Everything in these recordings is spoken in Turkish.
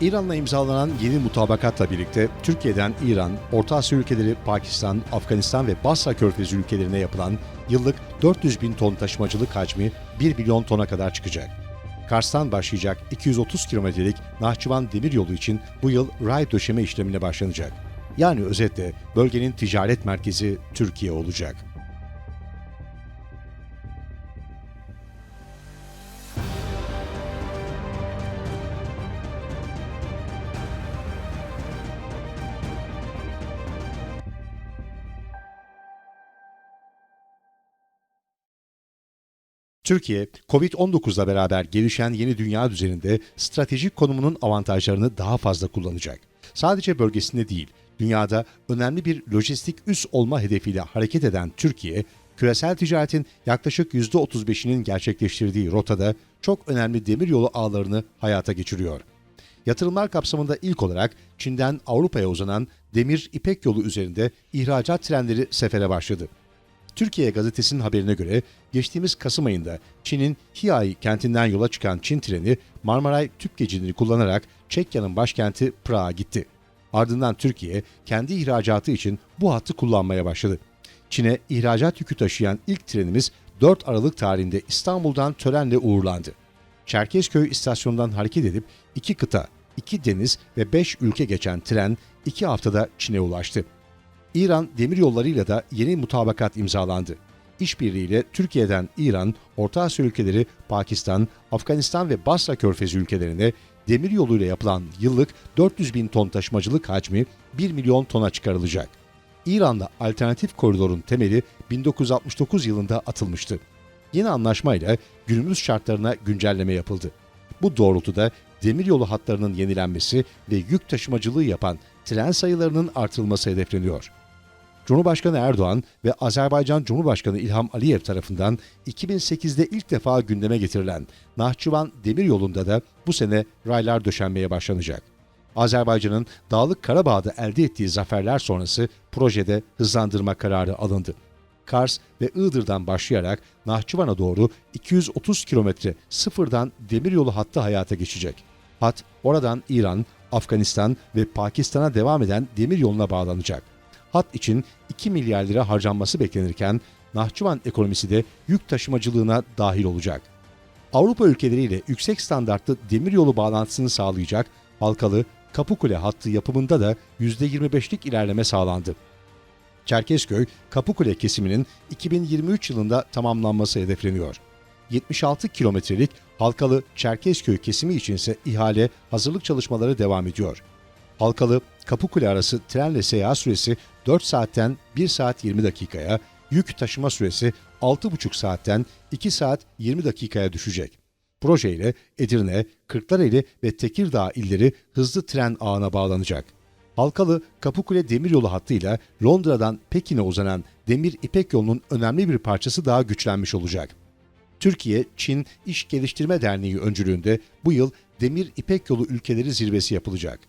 İran'la imzalanan yeni mutabakatla birlikte Türkiye'den İran, Orta Asya ülkeleri, Pakistan, Afganistan ve Basra Körfezi ülkelerine yapılan yıllık 400 bin ton taşımacılık hacmi 1 milyon tona kadar çıkacak. Kars'tan başlayacak 230 kilometrelik Nahçıvan Demiryolu için bu yıl ray döşeme işlemine başlanacak. Yani özetle bölgenin ticaret merkezi Türkiye olacak. Türkiye, Covid-19'la beraber gelişen yeni dünya düzeninde stratejik konumunun avantajlarını daha fazla kullanacak. Sadece bölgesinde değil, dünyada önemli bir lojistik üs olma hedefiyle hareket eden Türkiye, küresel ticaretin yaklaşık %35'inin gerçekleştirdiği rotada çok önemli demiryolu ağlarını hayata geçiriyor. Yatırımlar kapsamında ilk olarak Çin'den Avrupa'ya uzanan demir İpek yolu üzerinde ihracat trenleri sefere başladı. Türkiye gazetesinin haberine göre geçtiğimiz Kasım ayında Çin'in Hiai kentinden yola çıkan Çin treni Marmaray tüp geçidini kullanarak Çekya'nın başkenti Prag'a gitti. Ardından Türkiye kendi ihracatı için bu hattı kullanmaya başladı. Çin'e ihracat yükü taşıyan ilk trenimiz 4 Aralık tarihinde İstanbul'dan törenle uğurlandı. Çerkezköy istasyonundan hareket edip iki kıta, iki deniz ve 5 ülke geçen tren 2 haftada Çin'e ulaştı. İran demiryollarıyla da yeni mutabakat imzalandı. İşbirliğiyle Türkiye'den İran, Orta Asya ülkeleri, Pakistan, Afganistan ve Basra Körfezi ülkelerine demiryoluyla yapılan yıllık 400 bin ton taşımacılık hacmi 1 milyon tona çıkarılacak. İran'da alternatif koridorun temeli 1969 yılında atılmıştı. Yeni anlaşmayla günümüz şartlarına güncelleme yapıldı. Bu doğrultuda demiryolu hatlarının yenilenmesi ve yük taşımacılığı yapan tren sayılarının artırılması hedefleniyor. Cumhurbaşkanı Erdoğan ve Azerbaycan Cumhurbaşkanı İlham Aliyev tarafından 2008'de ilk defa gündeme getirilen Nahçıvan Demiryolu'nda da bu sene raylar döşenmeye başlanacak. Azerbaycan'ın Dağlık Karabağ'da elde ettiği zaferler sonrası projede hızlandırma kararı alındı. Kars ve Iğdır'dan başlayarak Nahçıvan'a doğru 230 kilometre sıfırdan demiryolu hattı hayata geçecek. Hat oradan İran, Afganistan ve Pakistan'a devam eden demiryoluna bağlanacak. Hat için 2 milyar lira harcanması beklenirken Nahçıvan ekonomisi de yük taşımacılığına dahil olacak. Avrupa ülkeleriyle yüksek standartlı demiryolu bağlantısını sağlayacak Halkalı Kapıkule hattı yapımında da %25'lik ilerleme sağlandı. Çerkezköy Kapıkule kesiminin 2023 yılında tamamlanması hedefleniyor. 76 kilometrelik Halkalı Çerkezköy kesimi içinse ihale hazırlık çalışmaları devam ediyor. Halkalı Kapıkule arası trenle seyahat süresi 4 saatten 1 saat 20 dakikaya, yük taşıma süresi 6,5 saatten 2 saat 20 dakikaya düşecek. Projeyle Edirne, Kırklareli ve Tekirdağ illeri hızlı tren ağına bağlanacak. Halkalı Kapıkule Demiryolu hattıyla Londra'dan Pekin'e uzanan Demir İpek yolunun önemli bir parçası daha güçlenmiş olacak. Türkiye, Çin İş Geliştirme Derneği öncülüğünde bu yıl Demir İpek Yolu ülkeleri zirvesi yapılacak.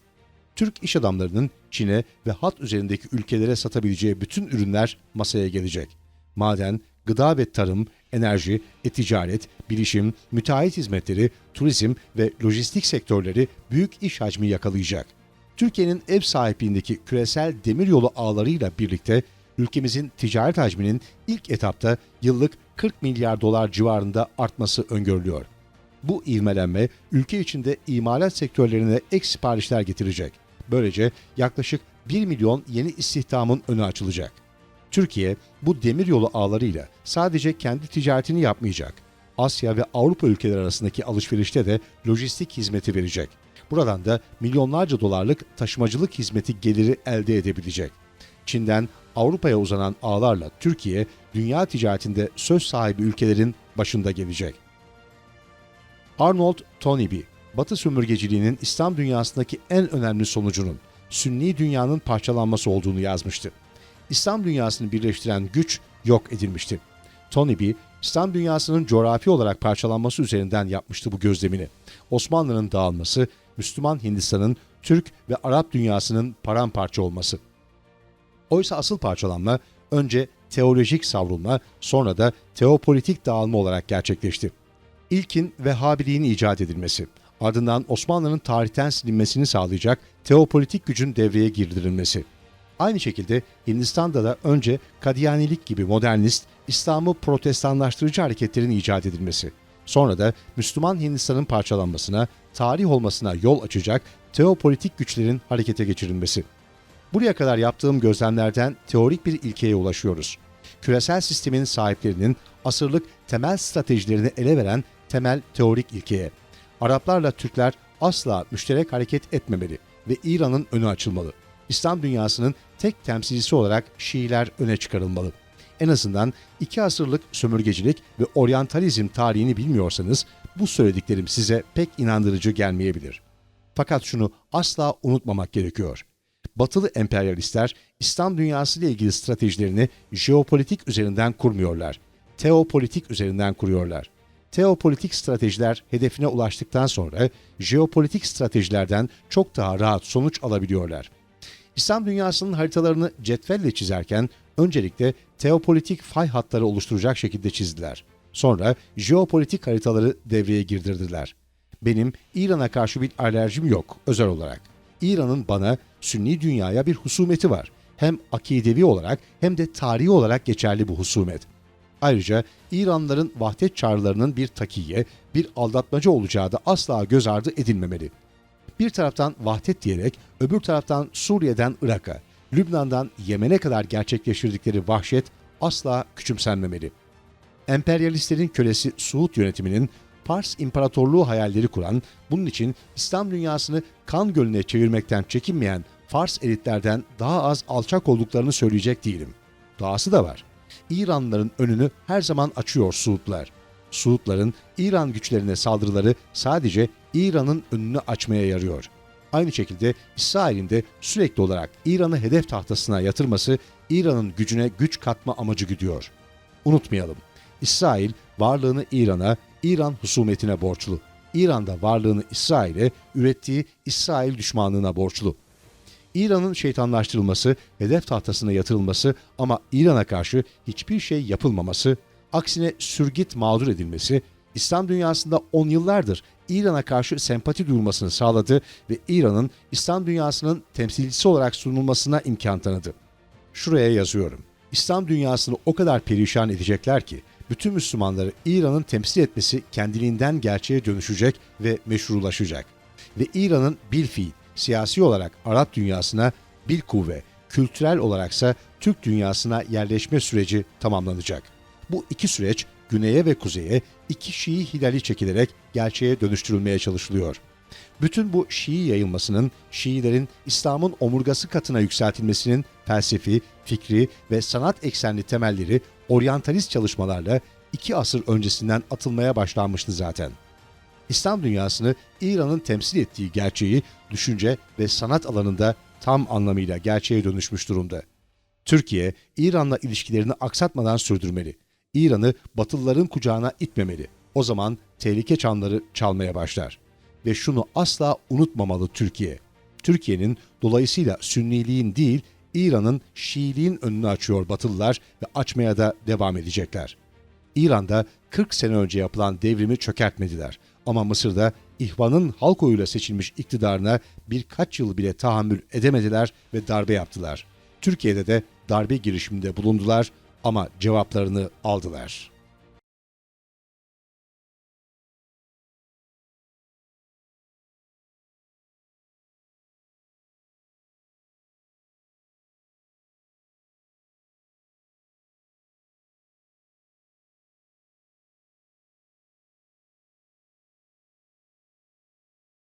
Türk iş adamlarının Çin'e ve hat üzerindeki ülkelere satabileceği bütün ürünler masaya gelecek. Maden, gıda ve tarım, enerji, e-ticaret, bilişim, müteahhit hizmetleri, turizm ve lojistik sektörleri büyük iş hacmi yakalayacak. Türkiye'nin ev sahipliğindeki küresel demiryolu ağlarıyla birlikte ülkemizin ticaret hacminin ilk etapta yıllık 40 milyar dolar civarında artması öngörülüyor. Bu ivmelenme ülke içinde imalat sektörlerine ek siparişler getirecek. Böylece yaklaşık 1 milyon yeni istihdamın önü açılacak. Türkiye bu demiryolu ağlarıyla sadece kendi ticaretini yapmayacak. Asya ve Avrupa ülkeleri arasındaki alışverişte de lojistik hizmeti verecek. Buradan da milyonlarca dolarlık taşımacılık hizmeti geliri elde edebilecek. Çin'den Avrupa'ya uzanan ağlarla Türkiye, dünya ticaretinde söz sahibi ülkelerin başında gelecek. Arnold Toynbee, Batı sömürgeciliğinin İslam dünyasındaki en önemli sonucunun Sünni dünyanın parçalanması olduğunu yazmıştı. İslam dünyasını birleştiren güç yok edilmişti. Toynbee, İslam dünyasının coğrafi olarak parçalanması üzerinden yapmıştı bu gözlemini. Osmanlı'nın dağılması, Müslüman Hindistan'ın Türk ve Arap dünyasının paramparça olması. Oysa asıl parçalanma önce teolojik savrulma, sonra da teopolitik dağılma olarak gerçekleşti. İlkin Vehhabiliğin icat edilmesi, ardından Osmanlı'nın tarihten silinmesini sağlayacak teopolitik gücün devreye girdirilmesi. Aynı şekilde Hindistan'da da önce Kadiyanilik gibi modernist, İslam'ı protestanlaştırıcı hareketlerin icat edilmesi, sonra da Müslüman Hindistan'ın parçalanmasına, tarih olmasına yol açacak teopolitik güçlerin harekete geçirilmesi. Buraya kadar yaptığım gözlemlerden teorik bir ilkeye ulaşıyoruz. Küresel sistemin sahiplerinin asırlık temel stratejilerini ele veren temel teorik ilkeye. Araplarla Türkler asla müşterek hareket etmemeli ve İran'ın önü açılmalı. İslam dünyasının tek temsilcisi olarak Şiiler öne çıkarılmalı. En azından iki asırlık sömürgecilik ve oryantalizm tarihini bilmiyorsanız bu söylediklerim size pek inandırıcı gelmeyebilir. Fakat şunu asla unutmamak gerekiyor. Batılı emperyalistler İslam dünyası ile ilgili stratejilerini jeopolitik üzerinden kurmuyorlar. Teopolitik üzerinden kuruyorlar. Teopolitik stratejiler hedefine ulaştıktan sonra jeopolitik stratejilerden çok daha rahat sonuç alabiliyorlar. İslam dünyasının haritalarını cetvelle çizerken öncelikle teopolitik fay hatları oluşturacak şekilde çizdiler. Sonra jeopolitik haritaları devreye girdirdiler. Benim İran'a karşı bir alerjim yok özel olarak. İran'ın bana Sünni dünyaya bir husumeti var. Hem akidevi olarak hem de tarihi olarak geçerli bu husumet. Ayrıca İranlıların vahdet çağrılarının bir takiye, bir aldatmaca olacağı da asla göz ardı edilmemeli. Bir taraftan vahdet diyerek öbür taraftan Suriye'den Irak'a, Lübnan'dan Yemen'e kadar gerçekleştirdikleri vahşet asla küçümsenmemeli. Emperyalistlerin kölesi Suud yönetiminin Pars İmparatorluğu hayalleri kuran, bunun için İslam dünyasını kan gölüne çevirmekten çekinmeyen Fars elitlerden daha az alçak olduklarını söyleyecek değilim. Dahası da var. İranlıların önünü her zaman açıyor Suudlar. Suudların İran güçlerine saldırıları sadece İran'ın önünü açmaya yarıyor. Aynı şekilde İsrail'in de sürekli olarak İran'ı hedef tahtasına yatırması İran'ın gücüne güç katma amacı güdüyor. Unutmayalım. İsrail varlığını İran'a, İran husumetine borçlu. İran da varlığını İsrail'e, ürettiği İsrail düşmanlığına borçlu. İran'ın şeytanlaştırılması, hedef tahtasına yatırılması ama İran'a karşı hiçbir şey yapılmaması, aksine sürgit mağdur edilmesi, İslam dünyasında on yıllardır İran'a karşı sempati duyulmasını sağladı ve İran'ın İslam dünyasının temsilcisi olarak sunulmasına imkan tanıdı. Şuraya yazıyorum. İslam dünyasını o kadar perişan edecekler ki bütün Müslümanları İran'ın temsil etmesi kendiliğinden gerçeğe dönüşecek ve meşrulaşacak. Ve İran'ın bilfiil, siyasi olarak Arap dünyasına, bil kuvve, kültürel olaraksa Türk dünyasına yerleşme süreci tamamlanacak. Bu iki süreç güneye ve kuzeye iki Şii hilali çekilerek gerçeğe dönüştürülmeye çalışılıyor. Bütün bu Şii yayılmasının, Şiilerin İslam'ın omurgası katına yükseltilmesinin felsefi, fikri ve sanat eksenli temelleri oryantalist çalışmalarla iki asır öncesinden atılmaya başlanmıştı zaten. İslam dünyasını İran'ın temsil ettiği gerçeği düşünce ve sanat alanında tam anlamıyla gerçeğe dönüşmüş durumda. Türkiye, İran'la ilişkilerini aksatmadan sürdürmeli. İran'ı Batılıların kucağına itmemeli. O zaman tehlike çanları çalmaya başlar. Ve şunu asla unutmamalı Türkiye. Türkiye'nin dolayısıyla Sünniliğin değil, İran'ın Şiiliğin önünü açıyor Batılılar ve açmaya da devam edecekler. İran'da 40 sene önce yapılan devrimi çökertmediler. Ama Mısır'da İhvan'ın halk oyuyla seçilmiş iktidarına birkaç yıl bile tahammül edemediler ve darbe yaptılar. Türkiye'de de darbe girişiminde bulundular ama cevaplarını aldılar.